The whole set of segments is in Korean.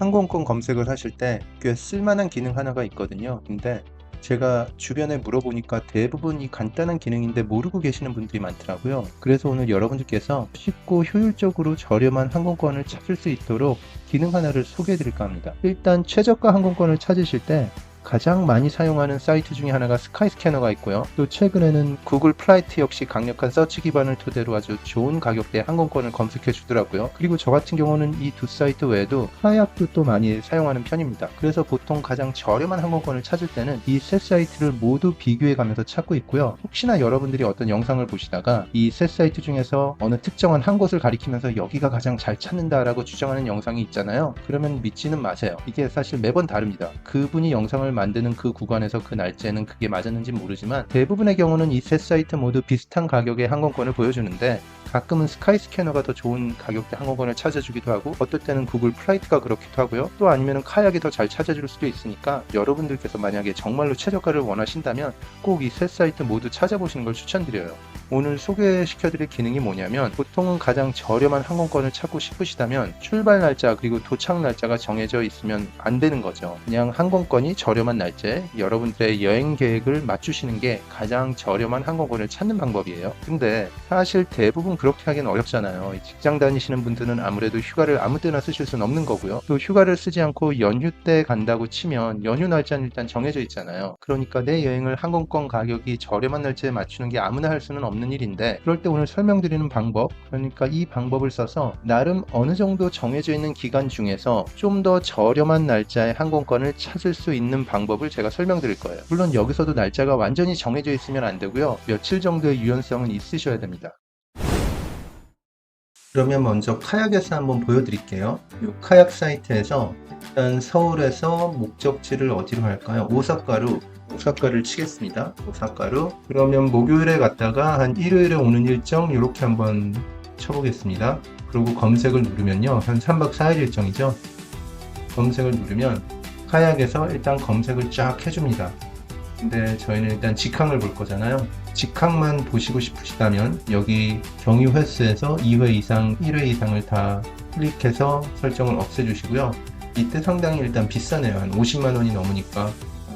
항공권 검색을 하실 때 꽤 쓸만한 기능 하나가 있거든요. 근데 제가 주변에 물어보니까 대부분 이 간단한 기능인데 모르고 계시는 분들이 많더라고요. 그래서 오늘 여러분들께서 쉽고 효율적으로 저렴한 항공권을 찾을 수 있도록 기능 하나를 소개해 드릴까 합니다. 일단 최저가 항공권을 찾으실 때 가장 많이 사용하는 사이트 중에 하나가 스카이스캐너가 있고요. 또 최근에는 구글 플라이트 역시 강력한 서치 기반을 토대로 아주 좋은 가격대 항공권을 검색해 주더라고요. 그리고 저 같은 경우는 이 두 사이트 외에도 카약도 또 많이 사용하는 편입니다. 그래서 보통 가장 저렴한 항공권을 찾을 때는 이 세 사이트를 모두 비교해 가면서 찾고 있고요. 혹시나 여러분들이 어떤 영상을 보시다가 이 세 사이트 중에서 어느 특정한 한 곳을 가리키면서 여기가 가장 잘 찾는다라고 주장하는 영상이 있잖아요. 그러면 믿지는 마세요. 이게 사실 매번 다릅니다. 그분이 영상을 만드는 그 구간에서 그 날짜에는 그게 맞았는지 모르지만 대부분의 경우는 이 세 사이트 모두 비슷한 가격의 항공권을 보여주는데 가끔은 스카이스캐너가 더 좋은 가격대 항공권을 찾아주기도 하고 어떨 때는 구글 플라이트가 그렇기도 하고요. 또 아니면 카약이 더 잘 찾아줄 수도 있으니까 여러분들께서 만약에 정말로 최저가를 원하신다면 꼭 이 세 사이트 모두 찾아보시는 걸 추천드려요 오늘 소개시켜드릴 기능이 뭐냐면 보통은 가장 저렴한 항공권을 찾고 싶으시다면 출발 날짜 그리고 도착 날짜가 정해져 있으면 안 되는 거죠 그냥 항공권이 저렴한 날짜에 여러분들의 여행 계획을 맞추시는 게 가장 저렴한 항공권을 찾는 방법이에요 근데 사실 대부분 그렇게 하기는 어렵잖아요. 직장 다니시는 분들은 아무래도 휴가를 아무 때나 쓰실 수는 없는 거고요. 또 휴가를 쓰지 않고 연휴 때 간다고 치면 연휴 날짜는 일단 정해져 있잖아요. 그러니까 내 여행을 항공권 가격이 저렴한 날짜에 맞추는 게 아무나 할 수는 없는 일인데 그럴 때 오늘 설명드리는 방법 그러니까 이 방법을 써서 나름 어느 정도 정해져 있는 기간 중에서 좀 더 저렴한 날짜의 항공권을 찾을 수 있는 방법을 제가 설명드릴 거예요. 물론 여기서도 날짜가 완전히 정해져 있으면 안 되고요. 며칠 정도의 유연성은 있으셔야 됩니다. 그러면 먼저 카약에서 한번 보여드릴게요. 이 카약 사이트에서 일단 서울에서 목적지를 어디로 할까요? 오사카로 오사카를 치겠습니다. 오사카로 그러면 목요일에 갔다가 한 일요일에 오는 일정 이렇게 한번 쳐보겠습니다. 그리고 검색을 누르면요. 한 3박 4일 일정이죠. 검색을 누르면 카약에서 일단 검색을 쫙 해줍니다. 근데 저희는 일단 직항을 볼 거잖아요. 직항만 보시고 싶으시다면 여기 경유 횟수에서 2회 이상, 1회 이상을 다 클릭해서 설정을 없애주시고요. 이때 상당히 일단 비싸네요. 한 50만 원이 넘으니까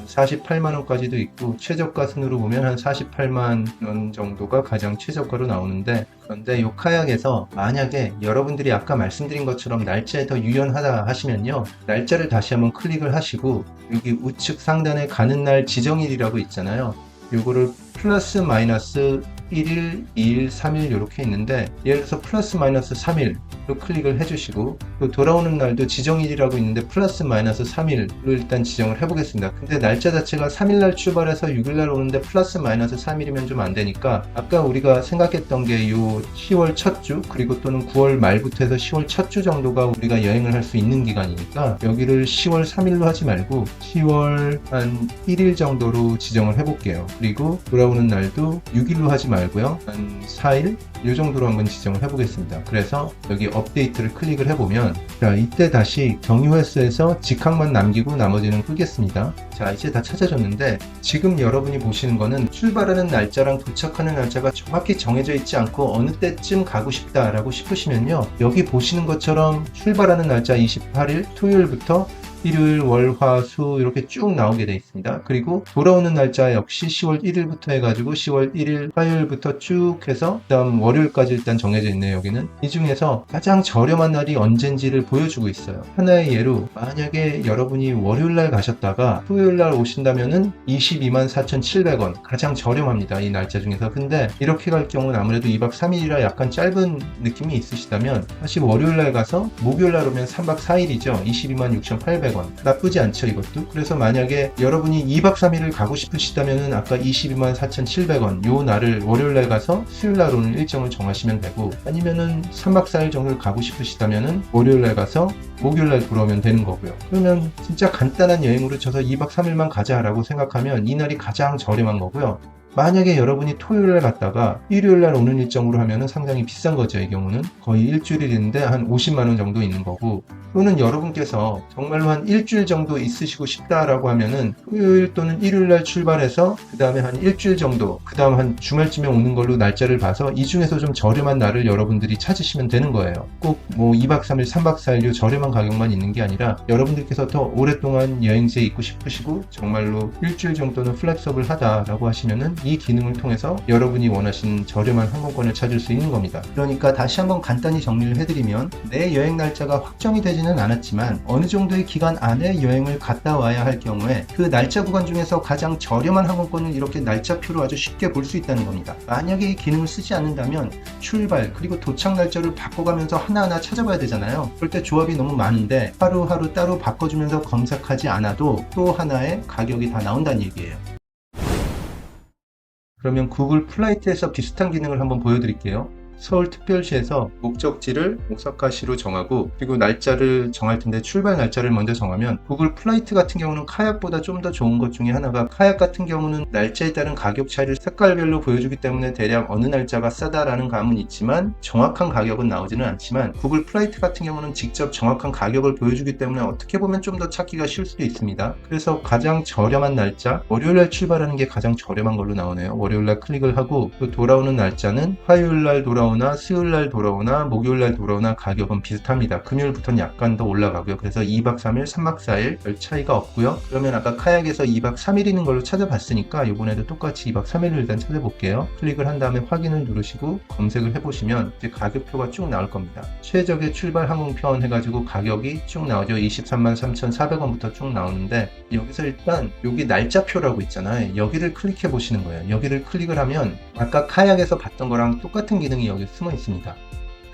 48만 원까지도 있고 최저가 순으로 보면 한 48만 원 정도가 가장 최저가로 나오는데 그런데 요 카약에서 만약에 여러분들이 아까 말씀드린 것처럼 날짜에 더 유연하다 하시면요. 날짜를 다시 한번 클릭을 하시고 여기 우측 상단에 가는 날 지정일이라고 있잖아요. 요거를 플러스 마이너스 1일, 2일, 3일 이렇게 있는데 예를 들어서 플러스 마이너스 3일로 클릭을 해주시고 또 돌아오는 날도 지정일이라고 있는데 플러스 마이너스 3일로 일단 지정을 해보겠습니다. 근데 날짜 자체가 3일날 출발해서 6일날 오는데 플러스 마이너스 3일이면 좀 안 되니까 아까 우리가 생각했던 게 요 10월 첫 주 그리고 또는 9월 말부터 해서 10월 첫 주 정도가 우리가 여행을 할 수 있는 기간이니까 여기를 10월 3일로 하지 말고 10월 한 1일 정도로 지정을 해볼게요. 그리고 돌아오는 날도 6일로 하지 말고 요. 한 4일? 이 정도로 한번 지정을 해보겠습니다. 그래서 여기 업데이트를 클릭을 해보면 자 이때 다시 경유 횟수에서 직항만 남기고 나머지는 끄겠습니다. 자 이제 다 찾아졌는데 지금 여러분이 보시는 거는 출발하는 날짜랑 도착하는 날짜가 정확히 정해져 있지 않고 어느 때쯤 가고 싶다라고 싶으시면요 여기 보시는 것처럼 출발하는 날짜 28일 토요일부터 일요일, 월, 화, 수 이렇게 쭉 나오게 되어 있습니다. 그리고 돌아오는 날짜 역시 10월 1일부터 해가지고 10월 1일 화요일부터 쭉 해서 그다음 월요일까지 일단 정해져 있네요. 여기는 이 중에서 가장 저렴한 날이 언젠지를 보여주고 있어요. 하나의 예로 만약에 여러분이 월요일 날 가셨다가 토요일 날 오신다면은 22만 4,700원 가장 저렴합니다. 이 날짜 중에서 근데 이렇게 갈 경우는 아무래도 2박 3일이라 약간 짧은 느낌이 있으시다면 다시 월요일 날 가서 목요일 날 오면 3박 4일이죠. 22만 6,800원 1,500원. 나쁘지 않죠, 이것도? 그래서 만약에 여러분이 2박 3일을 가고 싶으시다면은 아까 22만 4,700원 요 날을 월요일날 가서 수요일날 오는 일정을 정하시면 되고 아니면은 3박 4일 정도를 가고 싶으시다면은 월요일날 가서 목요일날 돌아오면 되는 거고요. 그러면 진짜 간단한 여행으로 쳐서 2박 3일만 가자라고 생각하면 이날이 가장 저렴한 거고요. 만약에 여러분이 토요일 날 갔다가 일요일 날 오는 일정으로 하면은 상당히 비싼 거죠. 이 경우는 거의 일주일인데 한 50만 원 정도 있는 거고 또는 여러분께서 정말로 한 일주일 정도 있으시고 싶다라고 하면은 토요일 또는 일요일 날 출발해서 그 다음에 한 일주일 정도 그 다음 한 주말쯤에 오는 걸로 날짜를 봐서 이 중에서 좀 저렴한 날을 여러분들이 찾으시면 되는 거예요. 꼭 뭐 2박 3일, 3박 4일 요 저렴한 가격만 있는 게 아니라 여러분들께서 더 오랫동안 여행지에 있고 싶으시고 정말로 일주일 정도는 플렉서블 하다라고 하시면은 이 기능을 통해서 여러분이 원하시는 저렴한 항공권을 찾을 수 있는 겁니다. 그러니까 다시 한번 간단히 정리를 해드리면 내 여행 날짜가 확정이 되지는 않았지만 어느 정도의 기간 안에 여행을 갔다 와야 할 경우에 그 날짜 구간 중에서 가장 저렴한 항공권을 이렇게 날짜표로 아주 쉽게 볼 수 있다는 겁니다. 만약에 이 기능을 쓰지 않는다면 출발 그리고 도착 날짜를 바꿔가면서 하나하나 찾아봐야 되잖아요. 그럴 때 조합이 너무 많은데 하루하루 따로 바꿔주면서 검색하지 않아도 또 하나의 가격이 다 나온다는 얘기예요. 그러면 구글 플라이트에서 비슷한 기능을 한번 보여드릴게요. 서울특별시에서 목적지를 오사카시로 정하고 그리고 날짜를 정할 텐데 출발 날짜를 먼저 정하면 구글 플라이트 같은 경우는 카약보다 좀 더 좋은 것 중에 하나가 카약 같은 경우는 날짜에 따른 가격 차이를 색깔별로 보여주기 때문에 대략 어느 날짜가 싸다라는 감은 있지만 정확한 가격은 나오지는 않지만 구글 플라이트 같은 경우는 직접 정확한 가격을 보여주기 때문에 어떻게 보면 좀 더 찾기가 쉬울 수도 있습니다. 그래서 가장 저렴한 날짜 월요일 날 출발하는 게 가장 저렴한 걸로 나오네요. 월요일 날 클릭을 하고 또 돌아오는 날짜는 화요일 날 돌아 오나 수요일 날 돌아오나 목요일 날 돌아오나 가격은 비슷합니다. 금요일부터는 약간 더 올라가고요. 그래서 2박 3일, 3박 4일 별 차이가 없고요. 그러면 아까 카약에서 2박 3일이는 걸로 찾아봤으니까 이번에도 똑같이 2박 3일을 일단 찾아볼게요. 클릭을 한 다음에 확인을 누르시고 검색을 해보시면 이제 가격표가 쭉 나올 겁니다. 최적의 출발 항공편 해가지고 가격이 쭉 나오죠. 23만 3,400원부터 쭉 나오는데 여기서 일단 여기 날짜표라고 있잖아요. 여기를 클릭해 보시는 거예요. 여기를 클릭을 하면 아까 카약에서 봤던 거랑 똑같은 기능이 여기 숨어 있습니다.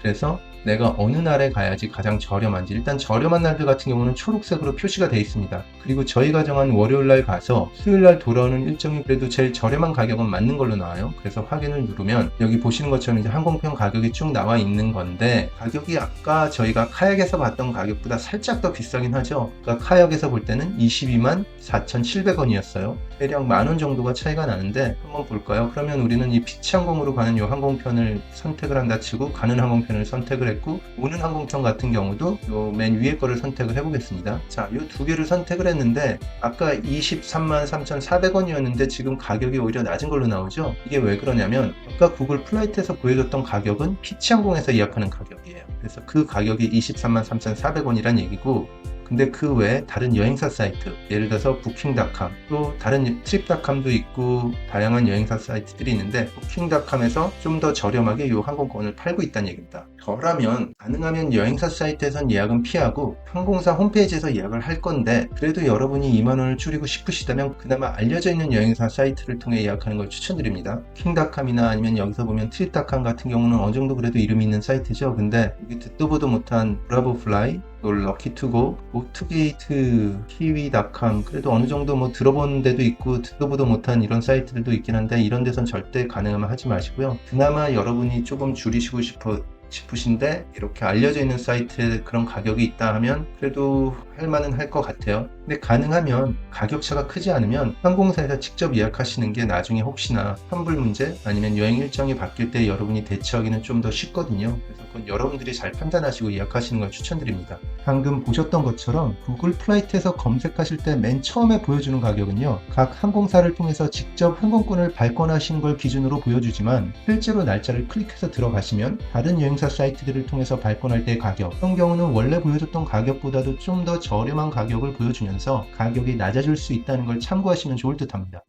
그래서 내가 어느 날에 가야지 가장 저렴한지 일단 저렴한 날들 같은 경우는 초록색으로 표시가 되어 있습니다. 그리고 저희가 정한 월요일 날 가서 수요일 날 돌아오는 일정이 그래도 제일 저렴한 가격은 맞는 걸로 나와요. 그래서 확인을 누르면 여기 보시는 것처럼 이제 항공편 가격이 쭉 나와 있는 건데 가격이 아까 저희가 카약에서 봤던 가격보다 살짝 더 비싸긴 하죠. 그러니까 카약에서 볼 때는 22만 4,700원이었어요. 대략 만 원 정도가 차이가 나는데 한번 볼까요? 그러면 우리는 이 피치항공으로 가는 이 항공편을 선택을 한다 치고 가는 항공편 을 선택을 했고 오는 항공편 같은 경우도 요 맨 위에 거를 선택을 해보겠습니다. 자, 요 두 개를 선택을 했는데 아까 23만 3,400원이었는데 지금 가격이 오히려 낮은 걸로 나오죠? 이게 왜 그러냐면 아까 구글 플라이트에서 보여줬던 가격은 피치항공에서 예약하는 가격이에요. 그래서 그 가격이 23만 3,400원이란 얘기고 근데 그 외에 다른 여행사 사이트, 예를 들어서 부킹닷컴, 또 다른 트립닷컴도 있고 다양한 여행사 사이트들이 있는데 부킹닷컴에서 좀 더 저렴하게 이 항공권을 팔고 있다는 얘기입니다. 저라면 가능하면 여행사 사이트에선 예약은 피하고 항공사 홈페이지에서 예약을 할 건데 그래도 여러분이 2만 원을 줄이고 싶으시다면 그나마 알려져 있는 여행사 사이트를 통해 예약하는 걸 추천드립니다. 킹닷컴이나 아니면 여기서 보면 트립닷컴 같은 경우는 어느 정도 그래도 이름이 있는 사이트죠. 근데 듣도 보도 못한 브라보 플라이 또 럭키투고, 오투게이트, 키위닷컴 그래도 어느 정도 뭐 들어본 데도 있고 듣도 보도 못한 이런 사이트들도 있긴 한데 이런 데선 절대 가능하면 하지 마시고요. 그나마 여러분이 조금 줄이시고 싶어 싶으신데 이렇게 알려져 있는 사이트에 그런 가격이 있다 하면 그래도 할 만은 할 것 같아요. 근데 가능하면 가격차가 크지 않으면 항공사에서 직접 예약하시는 게 나중에 혹시나 환불 문제 아니면 여행 일정이 바뀔 때 여러분이 대처하기는 좀 더 쉽거든요. 그래서 그건 여러분들이 잘 판단하시고 예약하시는 걸 추천드립니다. 방금 보셨던 것처럼 구글 플라이트에서 검색하실 때 맨 처음에 보여주는 가격은요. 각 항공사를 통해서 직접 항공권을 발권하신 걸 기준으로 보여주지만 실제로 날짜를 클릭해서 들어가시면 다른 여행사 사이트들을 통해서 발권할 때 가격 그런 경우는 원래 보여줬던 가격보다도 좀 더 저렴한 가격을 보여주면서 가격이 낮아질 수 있다는 걸 참고하시면 좋을 듯 합니다.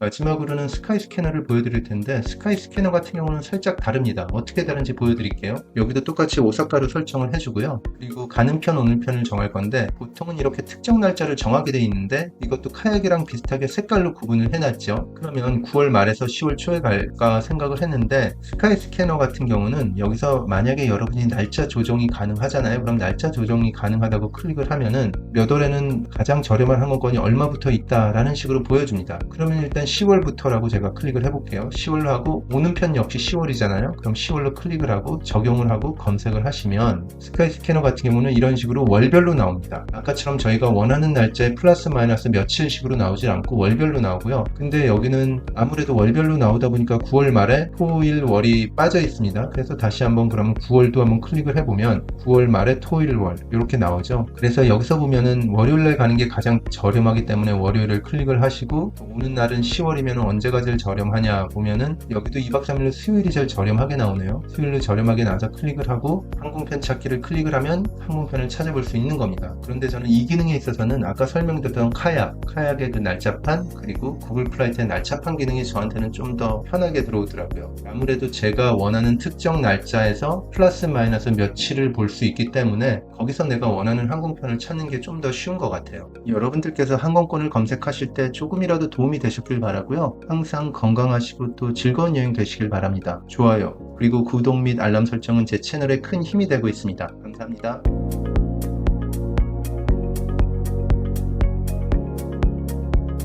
마지막으로는 스카이 스캐너를 보여드릴 텐데 스카이 스캐너 같은 경우는 살짝 다릅니다. 어떻게 다른지 보여드릴게요. 여기도 똑같이 오사카로 설정을 해주고요. 그리고 가는 편 오는 편을 정할 건데 보통은 이렇게 특정 날짜를 정하게 돼 있는데 이것도 카약이랑 비슷하게 색깔로 구분을 해놨죠. 그러면 9월 말에서 10월 초에 갈까 생각을 했는데 스카이 스캐너 같은 경우는 여기서 만약에 여러분이 날짜 조정이 가능하잖아요. 그럼 날짜 조정이 가능하다고 클릭을 하면은 몇 월에는 가장 저렴한 항공권이 얼마부터 있다라는 식으로 보여줍니다. 그러면 일단 10월부터라고 제가 클릭을 해볼게요. 10월로 하고 오는 편 역시 10월이잖아요. 그럼 10월로 클릭을 하고 적용을 하고 검색을 하시면 스카이 스캐너 같은 경우는 이런 식으로 월별로 나옵니다. 아까처럼 저희가 원하는 날짜에 플러스 마이너스 며칠식으로 나오질 않고 월별로 나오고요. 근데 여기는 아무래도 월별로 나오다 보니까 9월 말에 토일 월이 빠져 있습니다. 그래서 다시 한번 그러면 9월도 한번 클릭을 해보면 9월 말에 토일 월 이렇게 나오죠. 그래서 여기서 보면은 월요일날 가는 게 가장 저렴하기 때문에 월요일을 클릭을 하시고 오는 날은 10 월이면 언제가 제일 저렴하냐 보면은 여기도 2박 3일로 수요일이 제일 저렴하게 나오네요. 수요일로 저렴하게 나와서 클릭을 하고 항공편 찾기를 클릭을 하면 항공편을 찾아볼 수 있는 겁니다. 그런데 저는 이 기능에 있어서는 아까 설명드렸던 카약, 카약의 그 날짜판 그리고 구글 플라이트의 날짜판 기능이 저한테는 좀 더 편하게 들어오더라고요. 아무래도 제가 원하는 특정 날짜에서 플러스 마이너스 며칠을 볼 수 있기 때문에 거기서 내가 원하는 항공편을 찾는 게 좀 더 쉬운 것 같아요. 여러분들께서 항공권을 검색하실 때 조금이라도 도움이 되셨길 바라고요. 항상 건강하시고 또 즐거운 여행 되시길 바랍니다. 좋아요. 그리고 구독 및 알람 설정은 제 채널에 큰 힘이 되고 있습니다. 감사합니다.